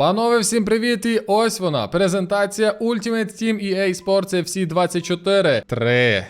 Панове, всім привіт! І ось вона. Презентація Ultimate Team EA Sports FC 24. 3,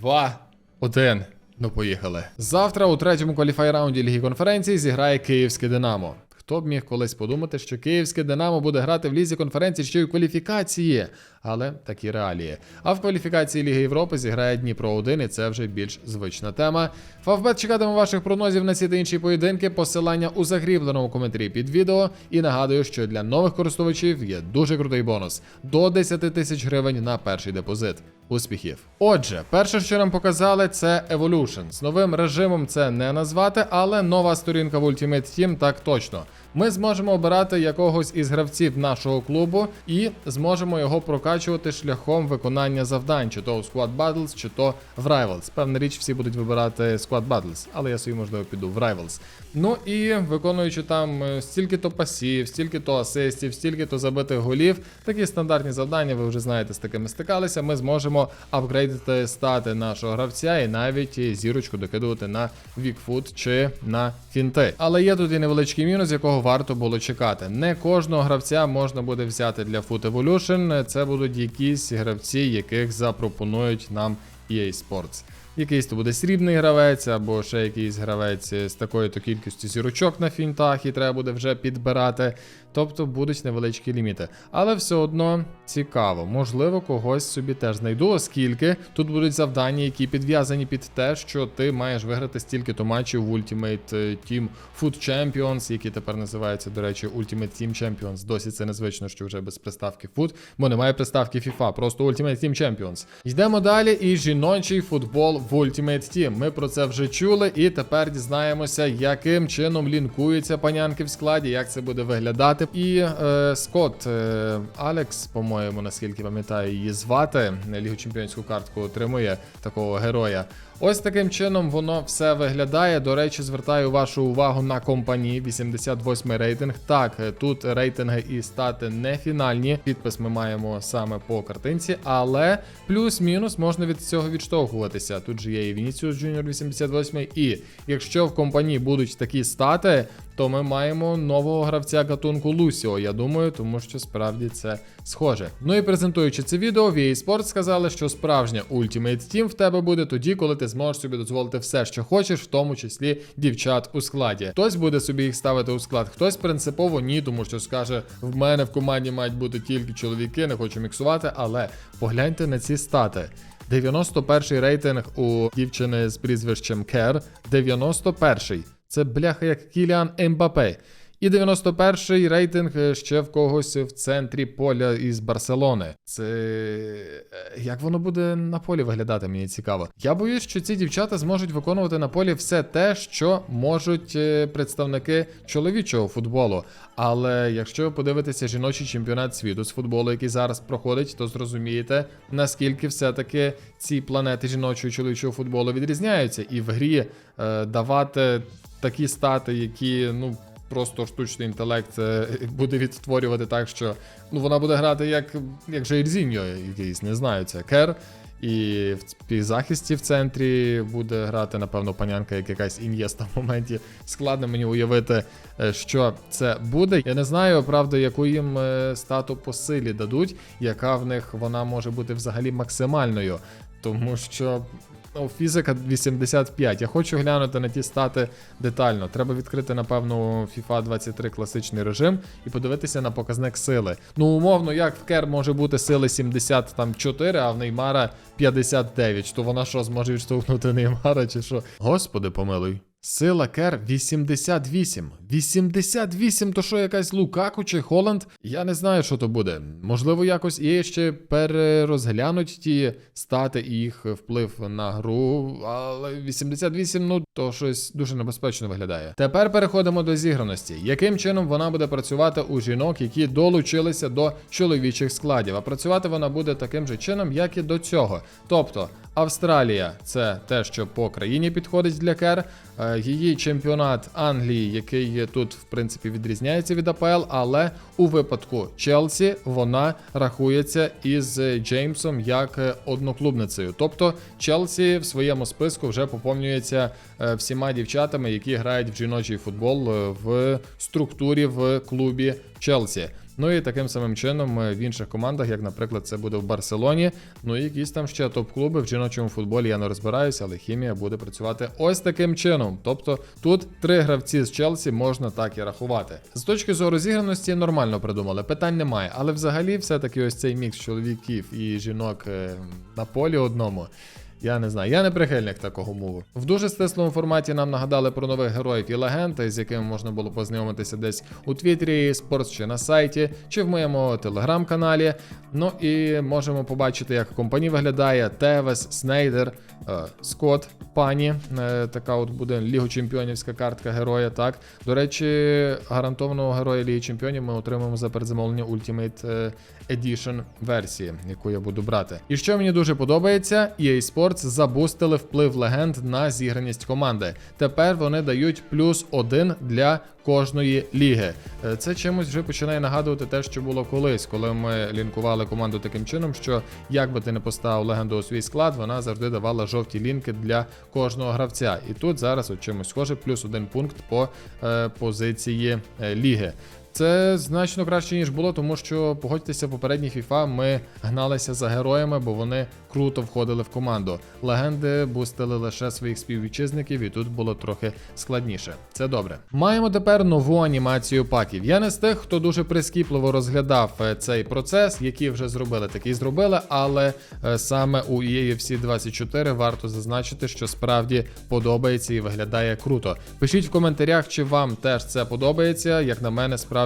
2, 1. Ну, поїхали. Завтра у третьому кваліфай раунді Ліги конференції зіграє Київське Динамо. Хто б міг колись подумати, що Київське Динамо буде грати в лізі конференції ще й у кваліфікації, але такі реалії. А в кваліфікації Ліги Європи зіграє Дніпро 1 і це вже більш звична тема. Фавбет чекатиме ваших прогнозів на ці та інші поєдинки. Посилання у закріпленому коментарі під відео. І нагадую, що для нових користувачів є дуже крутий бонус до 10 тисяч гривень на перший депозит. Успіхів! Отже, перше, що нам показали, це Evolution. З новим режимом це не назвати, але нова сторінка в Ultimate Team так точно. Ми зможемо обирати якогось із гравців нашого клубу і зможемо його прокачувати шляхом виконання завдань, чи то у Squad Battles, чи то в Rivals. Певна річ, всі будуть вибирати Squad Battles, але я собі можливо піду в Rivals. Ну і виконуючи там е, стільки-то пасів, стільки-то асистів, стільки-то забитих голів, такі стандартні завдання, ви вже знаєте, з такими стикалися. Ми зможемо апгрейдити стати нашого гравця і навіть зірочку докидувати на Вікфут чи на фінти. Але є тут і невеличкий мінус, якого варто було чекати. Не кожного гравця можна буде взяти для Foot Evolution. Це будуть якісь гравці, яких запропонують нам EA Sports. Якийсь то буде срібний гравець, або ще якийсь гравець з такою-то кількістю зірочок на фінтах, і треба буде вже підбирати. Тобто будуть невеличкі ліміти. Але все одно цікаво. Можливо, когось собі теж знайду, оскільки тут будуть завдання, які підв'язані під те, що ти маєш виграти стільки-то матчів в Ultimate Team Foot Champions, які тепер називаються, до речі, Ultimate Team Champions. Досі це незвично, що вже без приставки Foot, бо немає приставки FIFA, просто Ultimate Team Champions. Йдемо далі. І жіночий футбол в Ultimate Team. Ми про це вже чули, і тепер дізнаємося, яким чином лінкуються панянки в складі, як це буде виглядати. І е, Скотт е, Алекс, по-моєму, наскільки пам'ятаю, її звати, Лігу чемпіонську картку отримує такого героя. Ось таким чином воно все виглядає. До речі, звертаю вашу увагу на компанії 88 рейтинг. Так, е, тут рейтинги і стати не фінальні. Підпис ми маємо саме по картинці, але плюс-мінус можна від цього відштовхуватися. Тут же є і Vinicius Junior 88, і якщо в компанії будуть такі стати, то ми маємо нового гравця гатунку Лусіо. Я думаю, тому що справді це схоже. Ну і презентуючи це відео, в EA Sports сказали, що справжня Ultimate Team в тебе буде тоді, коли ти зможеш собі дозволити все, що хочеш, в тому числі дівчат у складі. Хтось буде собі їх ставити у склад, хтось принципово ні, тому що скаже: в мене в команді мають бути тільки чоловіки, не хочу міксувати, але погляньте на ці стати. 91-й рейтинг у дівчини з прізвищем Кер. 91-й. Це бляха як Кіліан Ембапе. І 91-й рейтинг е, ще в когось в центрі поля із Барселони. Це е, як воно буде на полі виглядати, мені цікаво. Я боюсь, що ці дівчата зможуть виконувати на полі все те, що можуть е, представники чоловічого футболу. Але якщо ви подивитеся жіночий чемпіонат світу з футболу, який зараз проходить, то зрозумієте, наскільки все-таки ці планети жіночого і чоловічого футболу відрізняються, і в грі е, давати такі стати, які ну. Просто штучний інтелект буде відтворювати так, що ну вона буде грати як як Жейрзіньо якийсь, не знаю, це Кер. І в півзахисті в центрі буде грати, напевно, панянка, як якась ін'єста в моменті. Складно мені уявити, е, що це буде. Я не знаю, правда, яку їм е, стату по силі дадуть, яка в них вона може бути взагалі максимальною. Тому що ну, фізика 85. Я хочу глянути на ті стати детально. Треба відкрити, напевно, FIFA 23 класичний режим і подивитися на показник сили. Ну, умовно, як в Кер може бути сили 74, а в Неймара 59. То вона що зможе відштовхнути Неймара чи що? Господи, помилуй. Сила Кер 88. 88, то що якась Лукаку чи Холланд? Я не знаю, що то буде. Можливо, якось і ще перерозглянуть ті стати і їх вплив на гру. Але 88, ну то щось дуже небезпечно виглядає. Тепер переходимо до зіграності. Яким чином вона буде працювати у жінок, які долучилися до чоловічих складів? А працювати вона буде таким же чином, як і до цього. Тобто. Австралія це те, що по країні підходить для Кер. Е, Її чемпіонат Англії, який тут, в принципі, відрізняється від АПЛ, але у випадку Челсі вона рахується із Джеймсом як е, одноклубницею. Тобто Челсі в своєму списку вже поповнюється е, всіма дівчатами, які грають в жіночий футбол е, в структурі в клубі Челсі. Ну і таким самим чином е, в інших командах, як, наприклад, це буде в Барселоні. Ну і якісь там ще топ-клуби в жіночому футболі я не розбираюся, але хімія буде працювати ось таким чином. Тобто тут три гравці з Челсі можна так і рахувати. З точки зору зіграності нормально придумали, питань немає. Але взагалі, все-таки ось цей мікс чоловіків і жінок е, на полі одному. Я не знаю, я не прихильник такого мову. В дуже стислому форматі нам нагадали про нових героїв і легенд, з якими можна було познайомитися десь у Твіттері, Спортс чи на сайті, чи в моєму телеграм-каналі. Ну і можемо побачити, як компанія виглядає: Тевес, Снейдер, е, Скотт, пані. Е, така от буде Лігу Чемпіонівська картка героя. Так до речі, гарантованого героя Ліги Чемпіонів ми отримаємо за передзамовлення Ultimate е, Edition версії, яку я буду брати. І що мені дуже подобається, EA Sports забустили вплив легенд на зіграність команди. Тепер вони дають плюс один для кожної ліги. Е, Це чимось вже починає нагадувати те, що було колись, коли ми лінкували команду таким чином, що як би ти не поставив легенду у свій склад, вона завжди давала жовті лінки для кожного гравця. І тут зараз от чимось схоже, плюс один пункт по е, позиції е, ліги. Це значно краще, ніж було, тому що погодьтеся, в попередній FIFA ми гналися за героями, бо вони круто входили в команду. Легенди бустили лише своїх співвітчизників, і тут було трохи складніше. Це добре. Маємо тепер нову анімацію паків. Я не з тих, хто дуже прискіпливо розглядав е, цей процес, який вже зробили, такий зробили, але е, саме у EAFC 24 варто зазначити, що справді подобається і виглядає круто. Пишіть в коментарях, чи вам теж це подобається. Як на мене, справді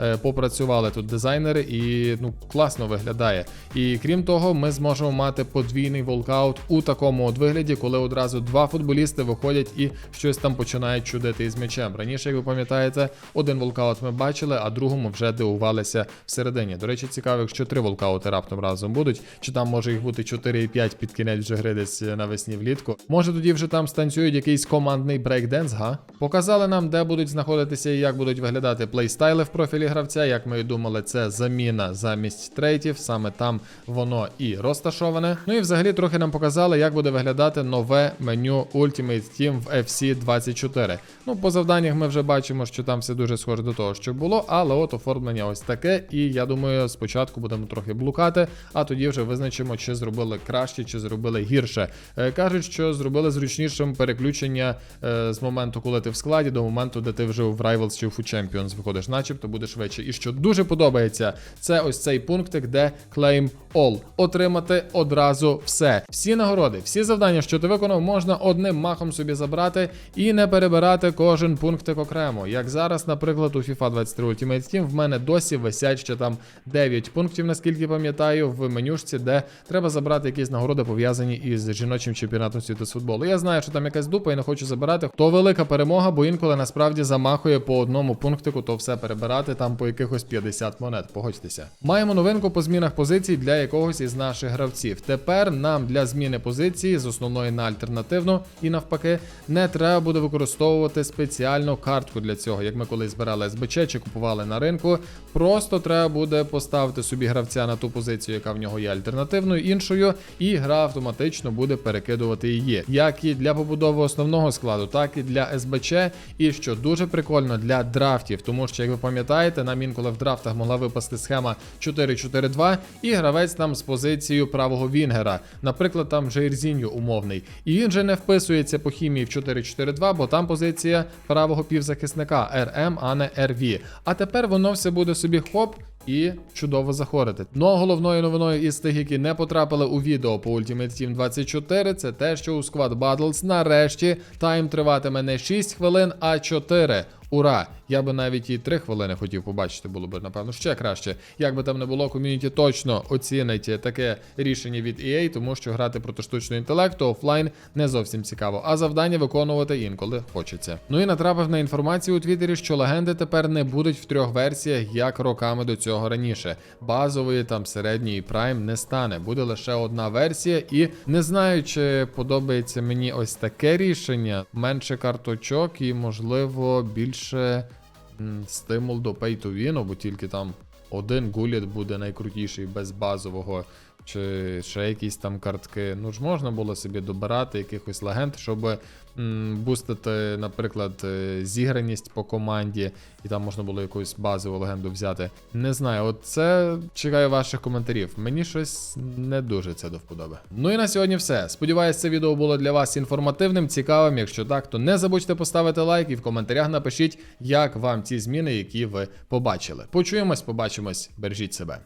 е, попрацювали тут дизайнери, і ну класно виглядає. І крім того, ми зможемо мати подвійний волкаут у такому от вигляді, коли одразу два футболісти виходять і щось там починають чудити із м'ячем. Раніше, як ви пам'ятаєте, один волкаут ми бачили, а другому вже дивувалися всередині. До речі, цікаво, якщо три волкаути раптом разом будуть, чи там може їх бути 4 і 5 під кінець вже гри десь навесні влітку. Може тоді вже там станцюють якийсь командний брейкденс, га? Показали нам, де будуть знаходитися і як будуть виглядати плейстайли в профілі гравця. Як ми і думали, це заміна замість трейтів, саме там воно і розташоване. Ну і взагалі трохи нам показали, як буде виглядати нове меню Ultimate Team в FC 24. Ну, по завданнях ми вже бачимо, що там все дуже схоже до того, що було, але от оформлення ось таке. І я думаю, спочатку будемо трохи блукати, а тоді вже визначимо, чи зробили краще, чи зробили гірше. Е, кажуть, що зробили зручнішим переключення е, з моменту, коли ти в складі, до моменту, де ти вже в Rivals чи в Food Champions виходиш, начебто буде швидше. І що дуже подобається, це ось цей пунктик, де Claim All. Отримати одразу все. Всі нагороди, всі завдання, що ти виконав, можна одним махом собі забрати і не перебирати кожен пунктик окремо. Як зараз, наприклад, у FIFA 23 Ultimate Team в мене досі висять ще там 9 пунктів, наскільки пам'ятаю, в менюшці, де треба забрати якісь нагороди пов'язані із жіночим чемпіонатом світу з футболу. Я знаю, що там якась дупа і не хочу забирати. То велика перемога, бо інколи насправді замахує по одному пунктику, то все перебирати там по якихось 50 монет. Погодьтеся. Маємо новинку по змінах позицій для якогось із наших гравців. Тепер нам для зміни позиції з основної на альтернативну і навпаки не треба буде використовувати спеціальну картку для цього, як ми колись збирали СБЧ чи купували на ринку. Просто треба буде поставити собі гравця на ту позицію, яка в нього є альтернативною іншою, і гра автоматично буде перекидувати її. Як і для побудови основного складу, так і для СБЧ. І що дуже прикольно для драфтів, тому що, як ви пам'ятаєте, нам інколи в драфтах могла випасти схема 4-4-2, і гравець там з позицією правого Вінгера, наприклад, там Жейрзіньо умовний. І він же не вписується по хімії в 4-4-2, бо там позиція правого півзахисника РМ, а не РВ. А тепер воно все буде собі хоп. І чудово заходити. Ну а головною новиною із тих, які не потрапили у відео по Ultimate Team 24, це те, що у Squad Battles нарешті тайм триватиме не 6 хвилин, а 4. Ура! Я би навіть і 3 хвилини хотів побачити, було б напевно ще краще. Як би там не було, ком'юніті точно оцінить таке рішення від EA, тому що грати проти штучного інтелекту офлайн не зовсім цікаво, а завдання виконувати інколи хочеться. Ну і натрапив на інформацію у Твіттері, що легенди тепер не будуть в трьох версіях, як роками до цього раніше. Базової там середньої прайм не стане. Буде лише одна версія, і не знаю, чи подобається мені ось таке рішення. Менше карточок і, можливо, більше м, стимул до pay to win, бо тільки там один гуліт буде найкрутіший без базового. Чи ще якісь там картки. Ну ж можна було собі добирати якихось легенд, щоб бустити, наприклад, е, зіграність по команді, і там можна було якусь базову легенду взяти. Не знаю, от це чекаю ваших коментарів. Мені щось не дуже це до вподоби. Ну і на сьогодні все. Сподіваюсь, це відео було для вас інформативним, цікавим. Якщо так, то не забудьте поставити лайк і в коментарях напишіть, як вам ці зміни, які ви побачили. Почуємось, побачимось, бережіть себе.